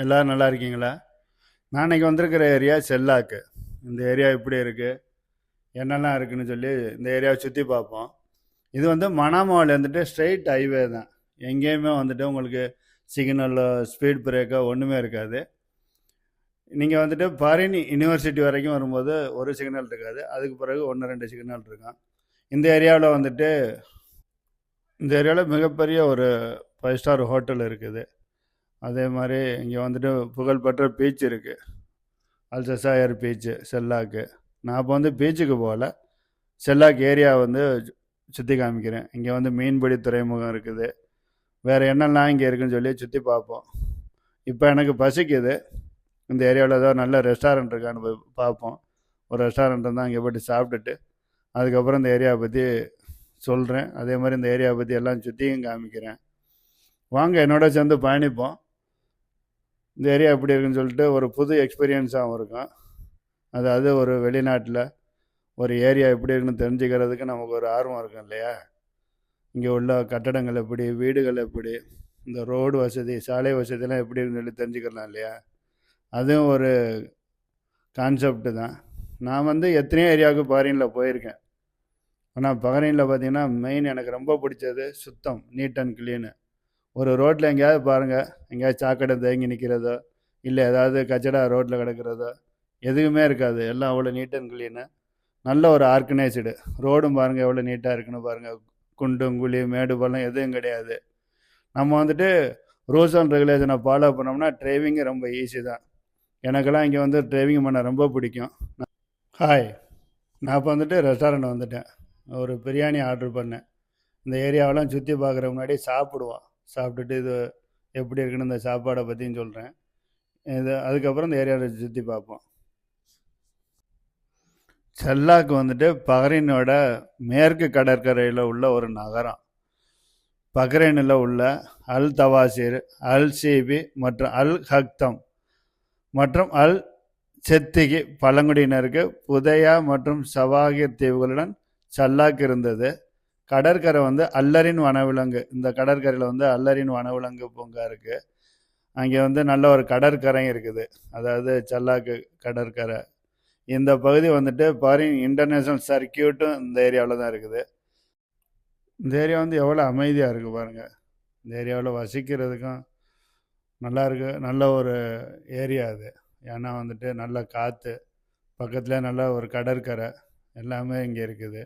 எல்லோரும் நல்லா இருக்கீங்களா? நான் இன்றைக்கி வந்திருக்கிற ஏரியா செல்லாக்கு. இந்த ஏரியா எப்படி இருக்குது என்னெல்லாம் இருக்குதுன்னு சொல்லி இந்த ஏரியாவை சுற்றி பார்ப்போம். இது வந்து மணாமாவில் வந்துட்டு ஸ்ட்ரெயிட் ஹைவே தான். எங்கேயுமே வந்துட்டு உங்களுக்கு சிக்னலோ ஸ்பீட் பிரேக்கோ ஒன்றுமே இருக்காது. நீங்கள் வந்துட்டு பரணி யூனிவர்சிட்டி வரைக்கும் வரும்போது ஒரு சிக்னல் இருக்காது. அதுக்கு பிறகு ஒன்று ரெண்டு சிக்னல் இருக்கும். இந்த ஏரியாவில் வந்துட்டு இந்த ஏரியாவில் மிகப்பெரிய ஒரு ஃபைவ் ஸ்டார் ஹோட்டல் இருக்குது. அதே மாதிரி இங்கே வந்துட்டு புகழ்பெற்ற பீச் இருக்குது அல்சசாயர் பீச்சு செல்லாக்கு. நான் இப்போ வந்து பீச்சுக்கு போகல. செல்லாக்கு ஏரியா வந்து சுற்றி காமிக்கிறேன். இங்கே வந்து மீன்பிடி துறைமுகம் இருக்குது. வேறு என்னெல்லாம் இங்கே இருக்குன்னு சொல்லி சுற்றி பார்ப்போம். இப்போ எனக்கு பசிக்குது. இந்த ஏரியாவில் ஏதோ நல்ல ரெஸ்டாரண்ட் இருக்கான்னு போய் பார்ப்போம். ஒரு ரெஸ்டாரண்ட் தான் அங்கே போய்ட்டு சாப்பிட்டுட்டு அதுக்கப்புறம் இந்த ஏரியாவை பற்றி சொல்கிறேன் அதே மாதிரி இந்த ஏரியாவை பற்றி எல்லாம் சுற்றியும் காமிக்கிறேன். வாங்க என்னோட சேர்ந்து பயணிப்போம். இந்த ஏரியா எப்படி இருக்குன்னு சொல்லிட்டு ஒரு புது எக்ஸ்பீரியன்ஸாகவும் இருக்கும் அதாவது ஒரு வெளிநாட்டில் ஒரு ஏரியா எப்படி இருக்குன்னு தெரிஞ்சுக்கிறதுக்கு நமக்கு ஒரு ஆர்வம் இருக்கும் இல்லையா? இங்கே உள்ள கட்டடங்கள் எப்படி வீடுகள் எப்படி இந்த ரோடு வசதி சாலை வசதியெல்லாம் எப்படி இருக்குன்னு சொல்லி தெரிஞ்சுக்கலாம் இல்லையா? அதுவும் ஒரு கான்செப்டு தான். நான் வந்து எத்தனையோ ஏரியாவுக்கு பஹ்ரைனில் போயிருக்கேன். ஆனால் பஹ்ரைனில் பார்த்தீங்கன்னா மெயின் எனக்கு ரொம்ப பிடிச்சது சுத்தம் நீட் அண்ட் க்ளீனு ஒரு ரோட்டில் எங்கேயாவது பாருங்கள் எங்கேயாவது சாக்கடை தேங்கி நிற்கிறதோ இல்லை ஏதாவது கச்சடா ரோட்டில் கிடக்கிறதோ எதுவுமே இருக்காது. எல்லாம் அவ்வளோ நீட் அண்ட் க்ளீனு நல்ல ஒரு ஆர்கனைஸ்டு ரோடும் பாருங்கள் எவ்வளோ நீட்டாக இருக்குன்னு பாருங்கள் குண்டும் குழி மேடு பள்ளம் எதுவும் கிடையாது. நம்ம வந்துட்டு ரூல்ஸ் அண்ட் ரெகுலேஷனை ஃபாலோ பண்ணோம்னா டிரைவிங்கு ரொம்ப ஈஸி தான். எனக்கெல்லாம் இங்கே வந்து டிரைவிங் பண்ண ரொம்ப பிடிக்கும். ஹாய் நான் இப்போ வந்துட்டு ரெஸ்டாரண்ட் வந்துட்டேன். ஒரு பிரியாணி ஆர்டர் பண்ணேன். இந்த ஏரியாவெல்லாம் சுற்றி பார்க்குற முன்னாடி சாப்பிடுவோம். சாப்பிட்டுட்டு இது எப்படி இருக்குன்னு இந்த சாப்பாடை பற்றியும் சொல்கிறேன் இது அதுக்கப்புறம் இந்த ஏரியாவை சுற்றி பார்ப்போம். செல்லாக்கு வந்துட்டு பஹ்ரைனோட மேற்கு கடற்கரையில் உள்ள ஒரு நகரம். பஹ்ரைனில் உள்ள அல் தவாசிர் அல் சீபி மற்றும் அல் ஹக்தம் மற்றும் அல் செத்திகி பழங்குடியினருக்கு புதையா மற்றும் சவாகிர் தீவுகளுடன் சல்லாக் இருந்தது. கடற்கரை வந்து அல்லரின் வனவிலங்கு. இந்த கடற்கரையில் வந்து அல்லரின் வனவிலங்கு பூங்கா இருக்குது அங்கே வந்து நல்ல ஒரு கடற்கரை இருக்குது. அதாவது சல்லாக்கு கடற்கரை. இந்த பகுதி வந்துட்டு பாரின் இன்டர்நேஷ்னல் சர்க்கியூட்டும் இந்த ஏரியாவில் தான் இருக்குது. இந்த ஏரியா வந்து எவ்வளோ அமைதியாக இருக்குது பாருங்கள் இந்த ஏரியாவில் வசிக்கிறதுக்கும் நல்லா இருக்கு. நல்ல ஒரு ஏரியா அது. ஏன்னா வந்துட்டு நல்ல காற்று பக்கத்தில் நல்ல ஒரு கடற்கரை. எல்லாமே இங்கே இருக்குது.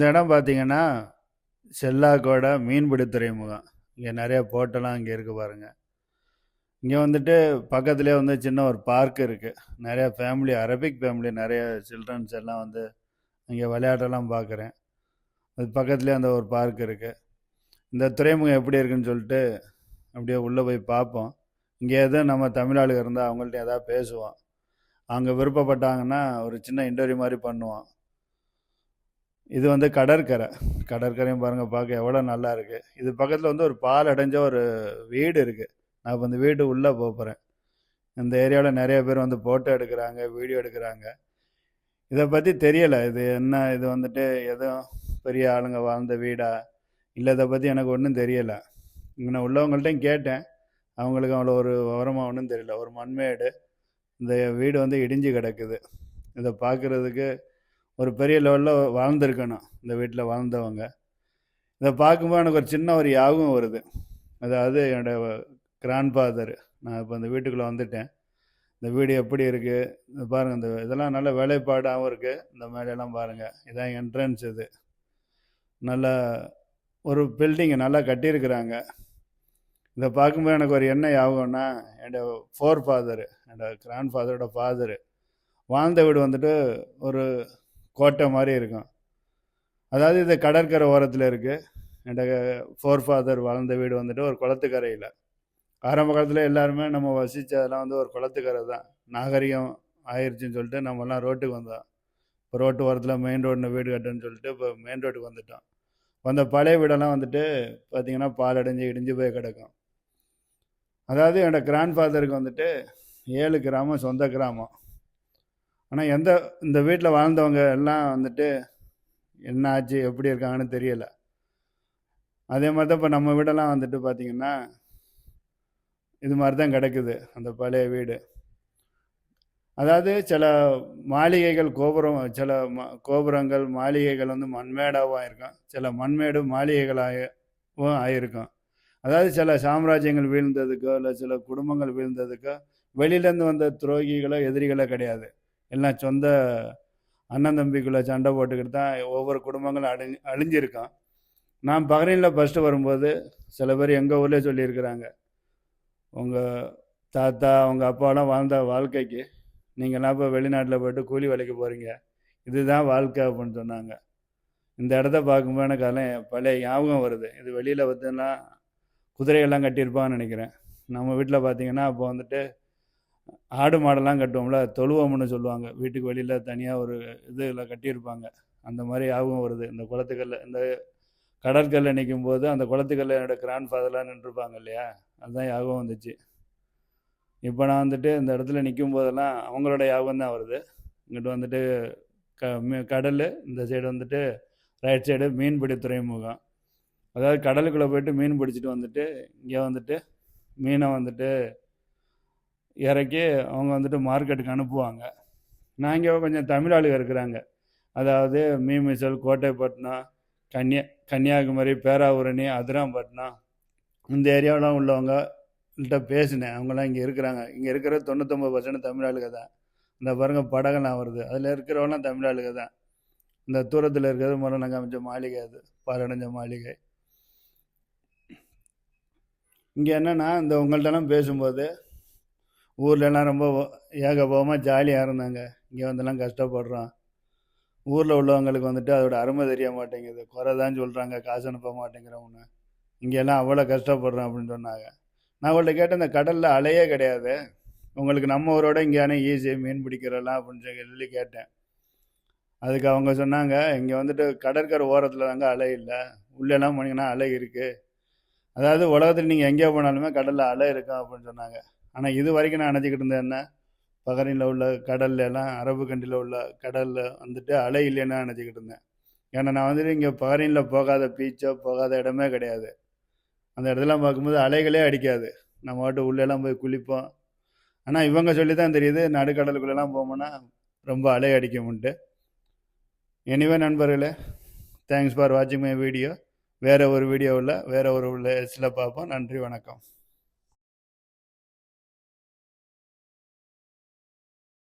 இந்த இடம் பார்த்தீங்கன்னா செல்லாக்கோட மீன்பிடி துறைமுகம். இங்கே நிறைய போட்டெல்லாம் இங்கே இருக்குது பாருங்கள் இங்கே வந்துட்டு பக்கத்துலேயே வந்து சின்ன ஒரு பார்க் இருக்குது நிறையா ஃபேமிலி அரபிக் ஃபேமிலி நிறைய சில்ட்ரன்ஸ் எல்லாம் வந்து இங்கே விளையாட்டெல்லாம் பார்க்குறேன். அது பக்கத்துலேயே அந்த ஒரு பார்க் இருக்குது இந்த துறைமுகம் எப்படி இருக்குன்னு சொல்லிட்டு அப்படியே உள்ளே போய் பார்ப்போம். இங்கே எதுவும் நம்ம தமிழ் இருந்தால் அவங்கள்ட்ட ஏதாவது பேசுவோம். அவங்க விருப்பப்பட்டாங்கன்னா ஒரு சின்ன இன்டர்வியூ மாதிரி பண்ணுவோம். இது வந்து கடற்கரை. கடற்கரையும் பாருங்கள் பார்க்க எவ்வளோ நல்லா இருக்குது இது பக்கத்தில் வந்து ஒரு பால் அடைஞ்ச ஒரு வீடு இருக்குது நான் இப்போ இந்த வீடு உள்ளே போகிறேன் இந்த ஏரியாவில் நிறைய பேர் வந்து ஃபோட்டோ எடுக்கிறாங்க வீடியோ எடுக்கிறாங்க. இதை பற்றி தெரியலை. இது என்ன இது வந்துட்டு எதுவும் பெரிய ஆளுங்க வாழ்ந்த வீடா? இல்லை இதை பற்றி எனக்கு ஒன்றும் தெரியலை. இங்கே நான் உள்ளவங்கள்ட்டையும் கேட்டேன். அவங்களுக்கு அவ்வளோ ஒரு விவரமாக ஒன்றும் தெரியல. ஒரு மண்மேடு. இந்த வீடு வந்து இடிஞ்சு கிடக்குது. இதை பார்க்குறதுக்கு ஒரு பெரிய லெவலில் வாழ்ந்துருக்கணும் இந்த வீட்டில் வாழ்ந்தவங்க. இதை பார்க்கும்போது எனக்கு ஒரு சின்ன ஒரு யாகம் வருது. அதாவது என்னோட கிராண்ட் ஃபாதர் நான் இப்போ இந்த வீட்டுக்குள்ளே வந்துட்டேன். இந்த வீடு எப்படி இருக்குது இந்த பாருங்கள் இந்த இதெல்லாம் நல்ல வேலைப்பாடாகவும் இருக்குது இந்த மேலையெல்லாம் பாருங்கள் இதான் என்ட்ரன்ஸ் இது. நல்லா ஒரு பில்டிங்கை நல்லா கட்டியிருக்கிறாங்க. இதை பார்க்கும்போது எனக்கு ஒரு என்ன யாகம்னா என்னோடய ஃபோர் ஃபாதரு என்னோடய கிராண்ட் ஃபாதரோட ஃபாதரு வாழ்ந்த வீடு வந்துட்டு ஒரு கோட்டை மாதிரி இருக்கும். அதாவது இது கடற்கரை ஓரத்தில் இருக்குது என்னோட ஃபோர் ஃபாதர் வளர்ந்த வீடு வந்துட்டு ஒரு குளத்துக்கரையில். ஆரம்ப காலத்தில் எல்லாருமே நம்ம வசித்ததெல்லாம் வந்து ஒரு குளத்துக்கரை தான். நாகரிகம் ஆயிடுச்சுன்னு சொல்லிட்டு நம்மலாம் ரோட்டுக்கு வந்தோம். இப்போ ரோட்டு ஓரத்தில் மெயின் ரோட்டில் வீடு கட்டுன்னு சொல்லிட்டு இப்போ மெயின் ரோட்டுக்கு வந்துட்டோம். வந்த பழைய வீடெல்லாம் வந்துட்டு பார்த்திங்கன்னா பால் அடைஞ்சு இடிஞ்சு போய் கிடக்கும். அதாவது என்னோடய கிராண்ட் ஃபாதருக்கு வந்துட்டு ஏழு கிராமம் சொந்த கிராமம். ஆனால் எந்த இந்த வீட்டில் வாழ்ந்தவங்க எல்லாம் வந்துட்டு என்ன ஆச்சு எப்படி இருக்காங்கன்னு தெரியலை. அதே மாதிரி தான் இப்போ நம்ம வீடெல்லாம் வந்துட்டு பார்த்திங்கன்னா இது மாதிரி தான் கிடைக்குது அந்த பழைய வீடு. அதாவது சில மாளிகைகள் கோபுரம் சில ம கோபுரங்கள் மாளிகைகள் வந்து மண்மேடாகவும் இருக்கும். சில மண்மேடு மாளிகைகளாகவும் ஆயிருக்கும். அதாவது சில சாம்ராஜ்யங்கள் வீழ்ந்ததுக்கோ இல்லை சில குடும்பங்கள் வீழ்ந்ததுக்கோ வெளியிலேருந்து வந்த துரோகிகளோ எதிரிகளோ கிடையாது. எல்லாம் சொந்த அண்ணன் தம்பிக்குள்ளே சண்டை போட்டுக்கிட்டு தான் ஒவ்வொரு குடும்பங்களும் அழி அழிஞ்சிருக்கான். நான் பஹ்ரைனில் ஃபஸ்ட்டு வரும்போது சில பேர் எங்கள் ஊர்லேயே சொல்லியிருக்கிறாங்க. உங்கள் தாத்தா அவங்க அப்பாலாம் வாழ்ந்த வாழ்க்கைக்கு நீங்கள்லாம் இப்போ வெளிநாட்டில் போய்ட்டு கூலி வேலைக்கு போகிறீங்க இதுதான் வாழ்க்கை அப்படின்னு சொன்னாங்க. இந்த இடத்த பார்க்கும்போது எனக்கு அதெல்லாம் பழைய ஞாபகம் வருது. இது வெளியில் பார்த்தீங்கன்னா குதிரையெல்லாம் கட்டியிருப்பான்னு நினைக்கிறேன். நம்ம வீட்டில் பார்த்தீங்கன்னா அப்போ வந்துட்டு ஆடு மாடெல்லாம் கட்டுவோம்ல தொழுவம்னு சொல்லுவாங்க. வீட்டுக்கு வெளியில் தனியாக ஒரு இதில் கட்டியிருப்பாங்க. அந்த மாதிரி ஞாபகம் வருது. இந்த குளத்துக்கல்ல இந்த கடற்கல்ல நிற்கும் போது அந்த குளத்துக்கல்ல என்னோட கிராண்ட் ஃபாதர்லாம் நின்றுருப்பாங்க இல்லையா? அதுதான் ஞாபகம் வந்துச்சு. இப்போ நான் வந்துட்டு இந்த இடத்துல நிற்கும் போதெல்லாம் அவங்களோட ஞாபகம் தான் வருது. இங்கிட்டு வந்துட்டு க கடல் இந்த சைடு வந்துட்டு ரைட் சைடு மீன்பிடி துறைமுகம். அதாவது கடலுக்குள்ளே போயிட்டு மீன் பிடிச்சிட்டு வந்துட்டு இங்கே வந்துட்டு மீனை வந்துட்டு இறக்கி அவங்க வந்துட்டு மார்க்கெட்டுக்கு அனுப்புவாங்க. நான் இங்கே கொஞ்சம் தமிழ் ஆளுங்க இருக்கிறாங்க. அதாவது மீமிசல் கோட்டைப்பட்டினம் கன்னியா கன்னியாகுமரி பேராவூரணி அதிராம்பட்டினம் இந்த ஏரியாவெலாம் உள்ளவங்கள்ட்ட பேசினேன். அவங்களாம் இங்கே இருக்கிறாங்க. இங்கே இருக்கிற தொண்ணூத்தொம்பது பர்சன்ட் தமிழ் ஆளுக தான். இந்த பாருங்கள் படகெல்லாம் வருது. அதில் இருக்கிறவங்களாம் தமிழ் ஆளுக தான். இந்த தூரத்தில் இருக்கிறது முரணங்க அமைச்ச மாளிகை அது. பாலடைஞ்ச மாளிகை. இங்கே என்னென்னா இந்த உங்கள்கிட்டலாம் பேசும்போது ஊர்லலாம் ரொம்ப ஏகபோகமாக ஜாலியாக இருந்தாங்க. இங்கே வந்தெல்லாம் கஷ்டப்படுறோம். ஊரில் உள்ளவங்களுக்கு வந்துட்டு அதோட அருமை தெரிய மாட்டேங்குது. குறை தான் சொல்கிறாங்க காசு அனுப்ப மாட்டேங்கிறவங்க. இங்கெல்லாம் அவ்வளோ கஷ்டப்படுறோம் அப்படின்னு சொன்னாங்க. நான் அவங்கள்ட்ட கேட்டேன் இந்த கடலில் அலையே கிடையாது. உங்களுக்கு நம்ம ஊரோட இங்கேயான ஈஸி மீன் பிடிக்கிறலாம் அப்படின்னு சொல்லி கேட்டேன். அதுக்கு அவங்க சொன்னாங்க இங்கே வந்துட்டு கடற்கரை ஓரத்தில் தாங்க அலை இல்லை. உள்ளெல்லாம் போனீங்கன்னா அலை இருக்குது அதாவது உலகத்தில் நீங்கள் எங்கே போனாலுமே கடலில் அலை இருக்கும் அப்படின்னு சொன்னாங்க. ஆனால் இது வரைக்கும் நான் நினச்சிக்கிட்டு இருந்தேன் என்ன? பகரினில் உள்ள கடல்ல எல்லாம் அரபு கண்டியில் உள்ள கடலில் வந்துட்டு அலை இல்லைன்னு நினச்சிக்கிட்டு இருந்தேன். ஏன்னா நான் வந்துட்டு இங்கே பகரினில் போகாத பீச்சோ போகாத இடமே கிடையாது. அந்த இடத்துலாம் பார்க்கும்போது அலைகளே அடிக்காது. நம்ம வாட்டு உள்ளெல்லாம் போய் குளிப்போம். ஆனால் இவங்க சொல்லி தான் தெரியுது நடுக்கடலுக்குள்ளெல்லாம் போகணுன்னா ரொம்ப அலை அடிக்கும்ன்ட்டு. எனிவே நண்பர்களே தேங்க்ஸ் ஃபார் வாட்சிங் மை வீடியோ வேறு ஒரு வீடியோவில் வேறு ஒரு சில பார்ப்போம். நன்றி வணக்கம்.